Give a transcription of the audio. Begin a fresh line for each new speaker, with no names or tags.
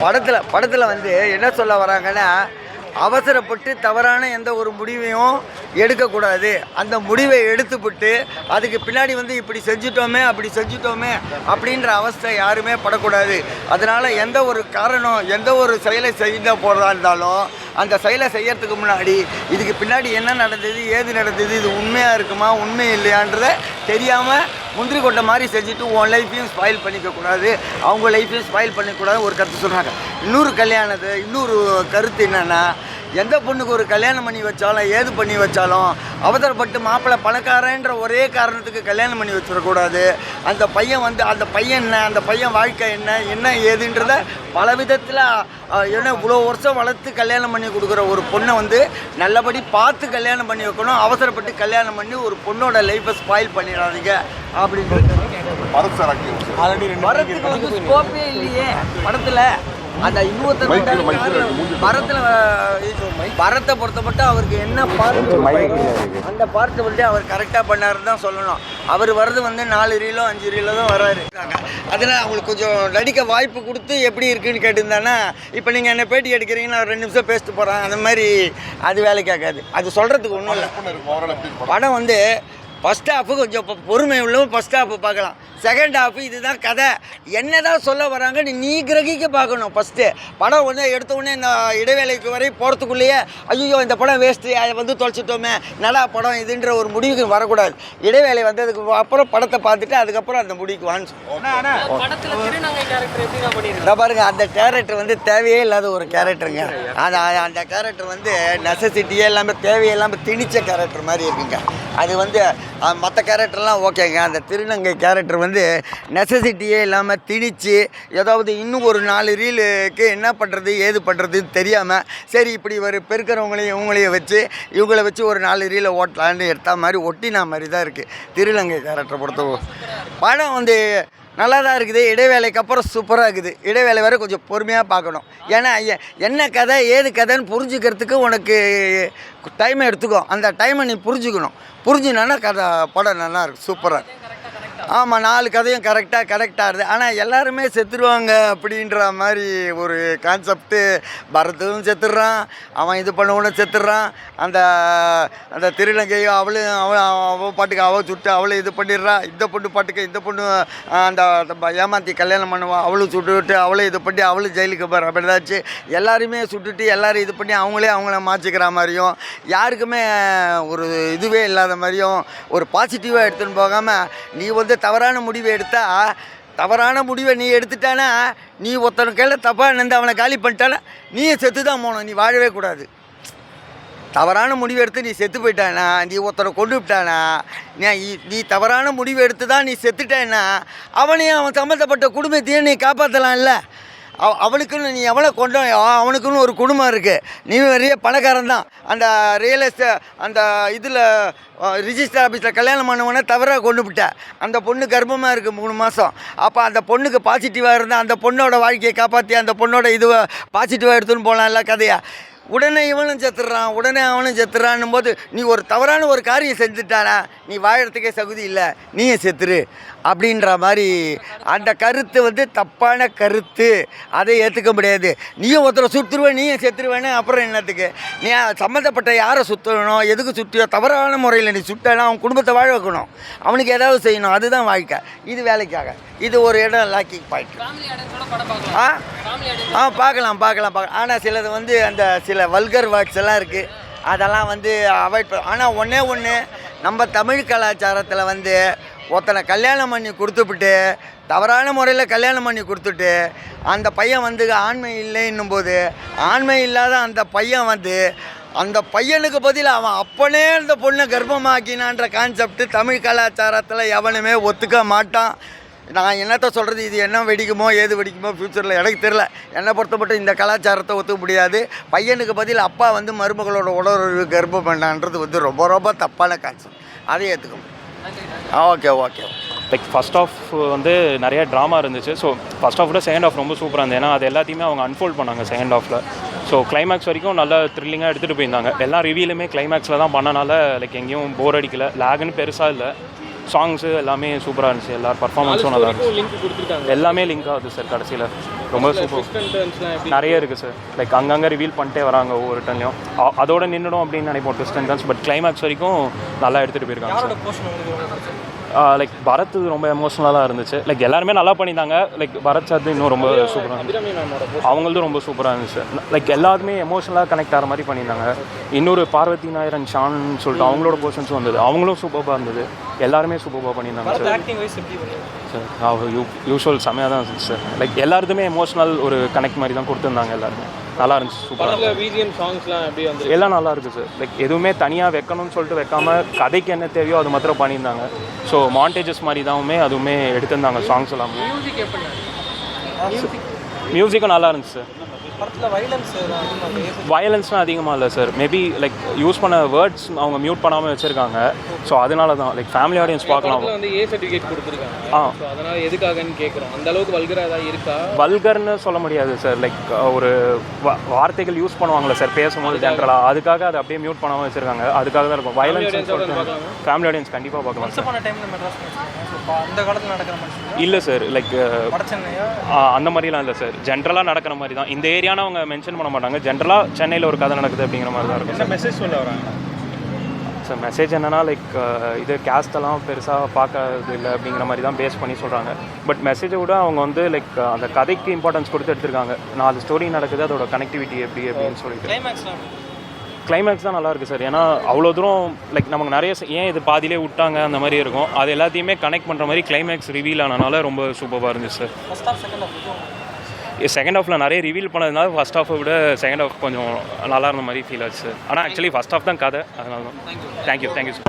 படத்தில் படத்தில் வந்து என்ன சொல்ல வராங்கன்னா அவசரப்பட்டு தவறான எந்த ஒரு முடிவையும் எடுக்கக்கூடாது. அந்த முடிவை எடுத்துவிட்டு அதுக்கு பின்னாடி வந்து இப்படி செஞ்சுட்டோமே அப்படி செஞ்சுட்டோமே அப்படின்ற அவஸ்தை யாருமே படக்கூடாது. அதனால் எந்த ஒரு காரணம் எந்த ஒரு செயலை செய்த போகிறதா இருந்தாலும் அந்த செயலை செய்யறதுக்கு முன்னாடி இதுக்கு பின்னாடி என்ன நடந்தது ஏது நடந்தது இது உண்மையாக இருக்குமா உண்மை இல்லையான்றத தெரியாமல் முந்திரி கொட்டை மாதிரி செஞ்சுட்டு உன் லைஃப்பையும் ஸ்பாயில் பண்ணிக்கக்கூடாது. அவங்க லைஃப்பையும் ஸ்பாயில் பண்ணிக்கூடாது ஒரு கருத்து சொல்கிறாங்க இன்னொரு கல்யாணத்து இன்னொரு கருத்து என்னென்னா எந்த பொண்ணுக்கு ஒரு கல்யாணம் பண்ணி வச்சாலும் ஏது பண்ணி வச்சாலும் அவசரப்பட்டு மாப்பிள்ளை பணக்காரன்ற ஒரே காரணத்துக்கு கல்யாணம் பண்ணி வச்சிடக்கூடாது. அந்த பையன் வந்து அந்த பையன் என்ன அந்த பையன் வாழ்க்கை என்ன என்ன ஏதுன்றத பல விதத்தில் ஏன்னா இவ்வளோ வருஷம் வளர்த்து கல்யாணம் பண்ணி கொடுக்குற ஒரு பொண்ணை வந்து நல்லபடி பார்த்து கல்யாணம் பண்ணி வைக்கணும். அவசரப்பட்டு கல்யாணம் பண்ணி ஒரு பொண்ணோட லைஃப்பை ஸ்பாயில் பண்ணிடாதீங்க
சார் ஆக்டிவ்
வரத்துக்கு வந்து ஸ்கோப்பே இல்லையே. படத்துல அந்த?
மூஞ்சி
பரத்துல பரத்தை பொறுத்தப்பட்ட அவருக்கு என்ன பார்ட் அந்த பார்ட் வந்து அவர் கரெக்டாக பண்ணாருன்னு தான் சொல்லணும். அவர் வர்றது வந்து நாலு ரீலோ அஞ்சு ரீலோ தான் வராரு. அதனால அவங்களுக்கு கொஞ்சம் நடிக்க வாய்ப்பு கொடுத்து எப்படி இருக்குன்னு கேட்டிருந்தானா இப்போ நீங்கள் என்ன பேட்டி எடுக்கிறீங்கன்னா ரெண்டு நிமிஷம் பேசிட்டு போகிறேன் அந்த மாதிரி அது வேலைக்கு ஆகாது. அது சொல்கிறதுக்கு ஒன்றும் இல்லை. படம் வந்து ஃபஸ்ட் ஹாஃபு கொஞ்சம் பொறுமை உள்ளவும் ஃபஸ்ட் ஹாஃப் பார்க்கலாம். செகண்ட் ஹாஃப் இதுதான் கதை. என்னதான் சொல்ல வராங்கன்னு நீ கிரகிக்க பார்க்கணும் ஃபஸ்ட்டு படம் ஒன்று எடுத்த உடனே இந்த இடைவேளைக்கு வரை போகிறதுக்குள்ளேயே ஐயோ இந்த படம் வேஸ்ட்டு அதை வந்து தொலைச்சிட்டோமே. நல்லா படம் இதுன்ற ஒரு முடிவுக்கு வரக்கூடாது. இடைவேளை வந்ததுக்கு அப்புறம் படத்தை பார்த்துட்டு அதுக்கப்புறம் அந்த முடிவுக்கு வான்னு இதை பாருங்க அந்த கேரக்டர் வந்து தேவையே இல்லாத ஒரு கேரக்டருங்க அந்த அந்த கேரக்டர் வந்து நெசசிட்டியே இல்லாமல் தேவையே இல்லாமல் திணிச்ச கேரக்டர் மாதிரி இருக்குங்க. அது வந்து மற்ற கேரக்டர்லாம் ஓகேங்க. அந்த திருநங்கை கேரக்டர் வந்து நெசசிட்டியே இல்லாமல் திணிச்சு ஏதாவது இன்னும் ஒரு நாலு ரீலுக்கு என்ன பண்ணுறது ஏது பண்ணுறதுன்னு தெரியாமல் சரி இப்படி ஒரு பெருக்கிறவங்களையும் இவங்களையும் வச்சு இவங்கள வச்சு ஒரு நாலு ரீலை ஓட்டலான்னு எடுத்த மாதிரி ஒட்டினா மாதிரி தான் இருக்குது திருநங்கை கேரக்டர் பொறுத்தவரை படம் வந்து நல்லா தான் இருக்குது. இடைவேளைக்கு அப்புறம் சூப்பராக இருக்குது. இடைவேளை வேறு கொஞ்சம் பொறுமையாக பார்க்கணும். ஏன்னா என்ன கதை ஏது கதைன்னு புரிஞ்சுக்கிறதுக்கு உனக்கு டைம் எடுத்துக்கும். அந்த டைமை நீ புரிஞ்சுக்கணும். புரிஞ்சுனா கதை படம் நல்லா இருக்கு சூப்பராக ஆமாம் நாலு கதையும் கரெக்டாக கரெக்டாக ஆகுது ஆனால் எல்லாருமே செத்துருவாங்க அப்படின்ற மாதிரி ஒரு கான்செப்ட்டு பரத்தும் செத்துடுறான் அவன் இது பண்ணவனும் செத்துடுறான் அந்த அந்த திருநங்கையும் அவளும் அவள் அவள் பாட்டுக்கு அவள் சுட்டு அவளும் இது பண்ணிடுறா இந்த பொண்ணு பாட்டுக்கு இந்த பொண்ணு அந்த ஏமாற்றி ஏமாத்தி கல்யாணம் பண்ணுவான் அவளும் சுட்டு விட்டு அவளும் இது பண்ணி அவளும் ஜெயிலுக்கு போகிற அப்படிதாச்சு எல்லாருமே சுட்டுட்டு எல்லோரும் இது பண்ணி அவங்களே அவங்கள மாற்றிக்கிற மாதிரியும் யாருக்குமே ஒரு இதுவே இல்லாத மாதிரியும் ஒரு பாசிட்டிவாக எடுத்துன்னு போகாமல் நீ வந்து தவறான முடிவை எடுத்தா தவறான முடிவை நீ எடுத்துட்டானா நீ ஒருத்தனை கையில் தப்பாக நின்று அவனை காலி பண்ணிட்டானா நீயே செத்து தான் போகணும் நீ வாழவே கூடாது. தவறான முடிவு எடுத்து நீ செத்து போயிட்டானா நீ ஒருத்தரை கொண்டு விட்டானா நீ நீ தவறான முடிவு எடுத்து தான் நீ செத்துட்டேன்னா அவனையும் அவன் சம்மந்தப்பட்ட குடும்பத்தையும் நீ காப்பாற்றலாம்ல அவ அவனுக்குன்னு நீ எவ்வளோ கொண்டு அவனுக்குன்னு ஒரு குடும்பம் இருக்குது நீ பெரிய பணக்காரன் தான். அந்த ரியல் எஸ்டேட் அந்த இதில் ரிஜிஸ்டர் ஆஃபீஸில் கல்யாணம் பண்ணுவோன்னே தவறாக கொண்டு விட்ட. அந்த பொண்ணு கர்ப்பமாக இருக்குது மூணு மாதம் அப்போ அந்த பொண்ணுக்கு பாசிட்டிவாக இருந்தால் அந்த பொண்ணோட வாழ்க்கையை காப்பாற்றி அந்த பொண்ணோட இதுவை பாசிட்டிவாக எடுத்துன்னு போகலாம் எல்லாம் கதையாக உடனே இவனும் செத்துடுறான் உடனே அவனும் செத்துறான்னும் போது நீ ஒரு தவறான ஒரு காரியம் செஞ்சுட்டானா? நீ வாழறதுக்கே தகுதி இல்லை நீயும் செத்துரு. அப்படின்ற மாதிரி அந்த கருத்து வந்து தப்பான கருத்து. அதை ஏற்றுக்க முடியாது. நீயும் ஒருத்தரை சுற்றுருவேன் நீயும் செத்துருவேன்னு அப்புறம் என்னத்துக்கு? நீ சம்மந்தப்பட்ட யாரை சுற்றணும் எதுக்கு சுற்றியோ தவறான முறையில் நீ சுட்டனா அவன் குடும்பத்தை வாழ வைக்கணும். அவனுக்கு ஏதாவது செய்யணும். அதுதான் வாழ்க்கை. இது வேலைக்காக. இது ஒரு இடம் லாக்கிங் பாயிண்ட் ஆ? ஆ பார்க்கலாம் பார்க்கலாம் பார்க்கலாம். ஆனால் சிலது வந்து அந்த சில வல்கர் வேர்ட்ஸ் எல்லாம் இருக்குது அதெல்லாம் வந்து அவாய்ட் பண்ண ஆனால் ஒன்றே ஒன்று நம்ம தமிழ் கலாச்சாரத்தில் வந்து ஒருத்தனை கல்யாணம் பண்ணி கொடுத்துப்புட்டு தவறான முறையில் கல்யாணம் பண்ணி கொடுத்துட்டு அந்த பையன் வந்து ஆண்மை இல்லைன்னும் போது ஆண்மை இல்லாத அந்த பையன் வந்து அந்த பையனுக்கு பதில் அவன் அப்பனே அந்த பொண்ணை கர்ப்பமாக்கினான்ற கான்செப்ட் தமிழ் கலாச்சாரத்தில் எவனுமே ஒத்துக்க மாட்டான். நான் என்னத்த சொல்கிறது இது என்ன வெடிக்குமோ ஏது வெடிக்குமோ ஃப்யூச்சரில் எனக்கு தெரில என்னை பொறுத்தப்பட்டு இந்த கலாச்சாரத்தை ஒத்துக்க முடியாது. பையனுக்கு பதில் அப்பா வந்து மருமகளோட உடல் கர்ப்பம் பண்ணான்றது வந்து ரொம்ப ரொம்ப தப்பான கான்செப்ட் அதை ஏற்றுக்கணும் okay okay.
Like first half வந்து நிறைய ட்ராமா இருந்துச்சு. ஸோ ஃபஸ்ட் ஆஃப் விட செகண்ட் ஆஃப் ரொம்ப சூப்பராக இருந்தது. ஏன்னா அது எல்லாத்தையுமே அவங்க அன்ஃபோல்ட் பண்ணாங்க செகண்ட் ஆஃபில் ஸோ கிளைமேக்ஸ் வரைக்கும் நல்லா த்ரில்லிங்காக எடுத்துகிட்டு போயிருந்தாங்க. எல்லா ரிவியூலுமே கிளைமேக்ஸில் தான் பண்ணனால லைக் எங்கேயும் போர் அடிக்கலை. லேக்னு பெருசாக இல்லை. சாங்ஸு எல்லாமே சூப்பராக இருந்துச்சு. எல்லா பர்ஃபார்மன்ஸும் நல்லா இருந்துச்சு எல்லாமே லிங்க் ஆகுது சார் கடைசியில். ரொம்ப சூப்பர் நிறைய இருக்குது சார் லைக் அங்கங்கே ரிவீல் பண்ணிட்டே வராங்க ஒவ்வொரு டன்லையும் அதோட நின்றுடும் அப்படின்னு நினைப்போம் twist and turns but climax வரைக்கும் நல்லா எடுத்துகிட்டு போயிருக்காங்க லைக் பரத் ரொம்ப எமோஷ்னலாக இருந்துச்சு. லைக் எல்லாருமே நல்லா பண்ணியிருந்தாங்க. லைக் பரத் சார் இன்னும் ரொம்ப சூப்பராக இருந்துச்சு. அவங்களதும் ரொம்ப சூப்பராக இருந்துச்சு. லைக் எல்லாருமே எமோஷனலாக கனெக்ட் ஆகிற மாதிரி பண்ணியிருந்தாங்க. இன்னொரு பார்வதி நாயரன் ஷான் சொல்லிட்டு அவங்களோட போர்ஷன்ஸும் வந்தது. அவங்களும் சூப்பராக இருந்தது. எல்லாருமே சூப்பராக பண்ணியிருந்தாங்க சார் சார் யூ யூஷுவல் செம்மையாக தான் இருந்துச்சு சார் லைக் எல்லாருக்குமே எமோஷனல் ஒரு கனெக்ட் மாதிரி தான் கொடுத்துருந்தாங்க எல்லாருமே. நல்லா இருந்துச்சு சூப்பராக
பிஜிஎம் சாங்ஸ்லாம் எப்படி வந்து
எல்லாம் நல்லா இருக்குது சார் லைக் எதுவுமே தனியாக வைக்கணும்னு சொல்லிட்டு வைக்காம கதைக்கு என்ன தேவையோ அது மாத்திரம் பண்ணியிருந்தாங்க. ஸோ மாண்டேஜஸ் மாதிரி தான்மே அதுவுமே எடுத்திருந்தாங்க சாங்ஸ் எல்லாமே. மியூசிக்கும் நல்லா இருந்துச்சு சார் வயலன்ஸ்லாம் அதிகமாக இல்லை சார் மேபி லைக் யூஸ் பண்ண வேர்ட்ஸ் அவங்க மியூட் பண்ணாமல் வச்சுருக்காங்க. ஸோ அதனால தான். லைக் ஃபேமிலி ஆடியன்ஸ் பார்க்கலாம்.
வந்து ஏ சர்டிஃபிகேட் கொடுத்துருக்காங்க.
ஆ.
அதனால் எதுக்காகன்னு கேட்குறோம் அந்த அளவுக்கு வல்கரா ஏதாவது இருக்கா?
வல்கர்னு சொல்ல முடியாது சார் லைக் ஒரு வார்த்தைகள் யூஸ் பண்ணுவாங்கல்ல சார் பேசும்போது ஜென்ரலாக அதுக்காக அதை அப்படியே மியூட் பண்ணாமல் வச்சுருக்காங்க. அதுக்காக தான் இருக்கும். வயலன்ஸ் ஃபேமிலி ஆடியன்ஸ் கண்டிப்பாக பார்க்கலாம்?
அந்த காலத்தில் நடக்கிற மாதிரி
இல்லை சார் லைக் அந்த மாதிரிலாம் இல்லை சார் ஜென்ரலாக நடக்கிற மாதிரி தான். இந்த ஏரியான்னு அவங்க மென்ஷன் பண்ண மாட்டாங்க. ஜென்ரலாக சென்னையில் ஒரு கதை நடக்குது அப்படிங்கிற மாதிரி தான் இருக்கும் சார்
மெசேஜ் சொல்ல வராங்க?
சார் மெசேஜ் என்னன்னா லைக் இது எல்லாம் பெருசாக பார்க்கறது இல்லை அப்படிங்கிற மாதிரி தான் பேஸ் பண்ணி சொல்கிறாங்க பட் மெசேஜை விட அவங்க வந்து லைக் அந்த கதைக்கு இம்பார்ட்டன்ஸ் கொடுத்து எடுத்திருக்காங்க. நாலு ஸ்டோரி நடக்குது அதோட கனெக்டிவிட்டி எப்படி அப்படின்னு சொல்லிட்டு. கிளைமேக்ஸ் தான். நல்லா இருக்குது சார் ஏன்னா அவ்வளோ தூரம் லைக் நமக்கு நிறைய ஏன் இது பாதியிலே விட்டாங்க அந்த மாதிரி இருக்கும். அது எல்லாத்தையுமே கனெக்ட் பண்ணுற மாதிரி கிளைமேக்ஸ் ரிவீல் ஆனனால ரொம்ப சூப்பராக இருந்துச்சு சார்
செகண்ட் ஆஃப்
ஹாஃபில் நிறைய ரிவீல் பண்ணதுனால ஃபஸ்ட் ஹாஃபை விட செகண்ட் ஹாஃப் கொஞ்சம் நல்லா இருந்த மாதிரி ஃபீல் ஆச்சு. ஆனால் ஆக்சுவலி ஃபஸ்ட் ஹாஃப் தான் கதை. அதனால தான் தேங்க்யூ தேங்க்யூ சார்